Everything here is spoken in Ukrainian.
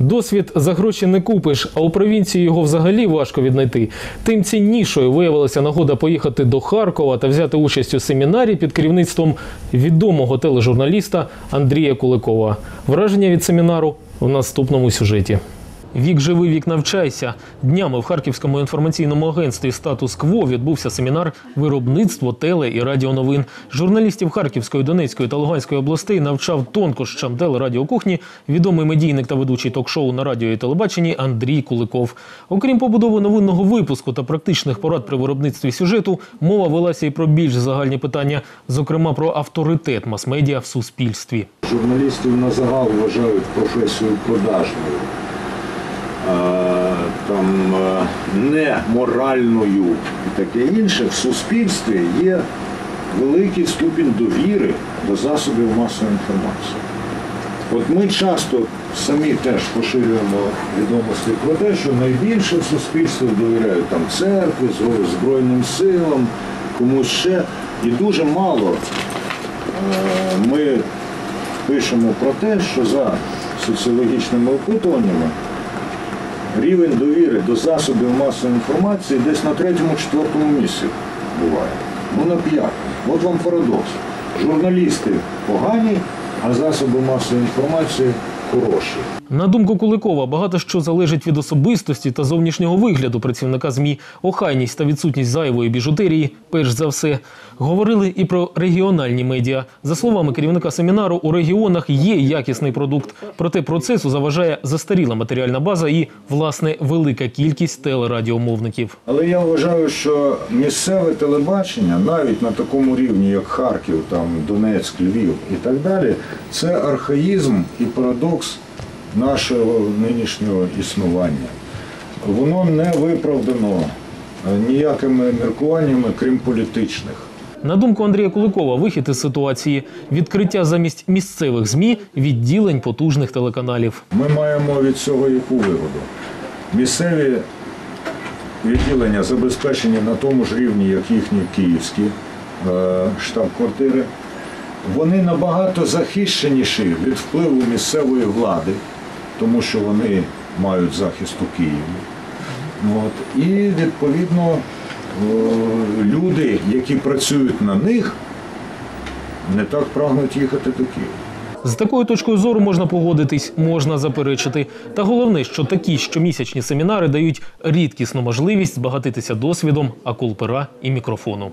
Досвід за гроші не купиш, а у провінції його взагалі важко віднайти. Тим ціннішою виявилася нагода поїхати до Харкова та взяти участь у семінарі під керівництвом відомого тележурналіста Андрія Куликова. Враження від семінару в наступному сюжеті. Вік живи, вік навчайся. Днями в Харківському інформаційному агентстві Статус Кво відбувся семінар виробництво теле і радіоновин. Журналістів Харківської, Донецької та Луганської областей навчав тонкощам телерадіокухні відомий медійник та ведучий ток-шоу на радіо і телебаченні Андрій Куликов. Окрім побудови новинного випуску та практичних порад при виробництві сюжету, мова велася і про більш загальні питання, зокрема про авторитет мас-медіа в суспільстві. Журналістів на загал вважають професію продажною, там, е, неморальною і таке інше. В суспільстві є великий ступінь довіри до засобів масової інформації. От ми часто самі теж поширюємо відомості про те, що найбільше в суспільстві довіряють там церкві, Збройним силам, комусь ще. І дуже мало е, ми пишемо про те, що за соціологічними опитуваннями рівень довіри до засобів масової інформації десь на третьому-четвертому місці буває. Ну на п'ятому. От вам парадокс. Журналісти погані, а засоби масової інформації хороші. На думку Куликова, багато що залежить від особистості та зовнішнього вигляду працівника ЗМІ, охайність та відсутність зайвої біжутерії, перш за все. Говорили і про регіональні медіа. За словами керівника семінару, у регіонах є якісний продукт, проте процесу заважає застаріла матеріальна база і, власне, велика кількість телерадіомовників. Але я вважаю, що місцеве телебачення, навіть на такому рівні, як Харків, там, Донецьк, Львів і так далі, це архаїзм і парадокс нашого нинішнього існування. Воно не виправдано е, ніякими міркуваннями, крім політичних. На думку Андрія Куликова, вихід із ситуації відкриття замість місцевих змі відділень потужних телеканалів. Ми маємо від цього яку вигоду. Місцеві відділення забезпечені на тому ж рівні, як їхні київські е, штаб-квартири. Вони набагато захищеніші від впливу місцевої влади, тому що вони мають захист у Києві. От. І відповідно е, люди, які працюють на них, не так прагнуть їхати до Києва. З такою точкою зору можна погодитись, можна заперечити. Та головне, що такі щомісячні семінари дають рідкісну можливість збагатитися досвідом акул пера і мікрофону.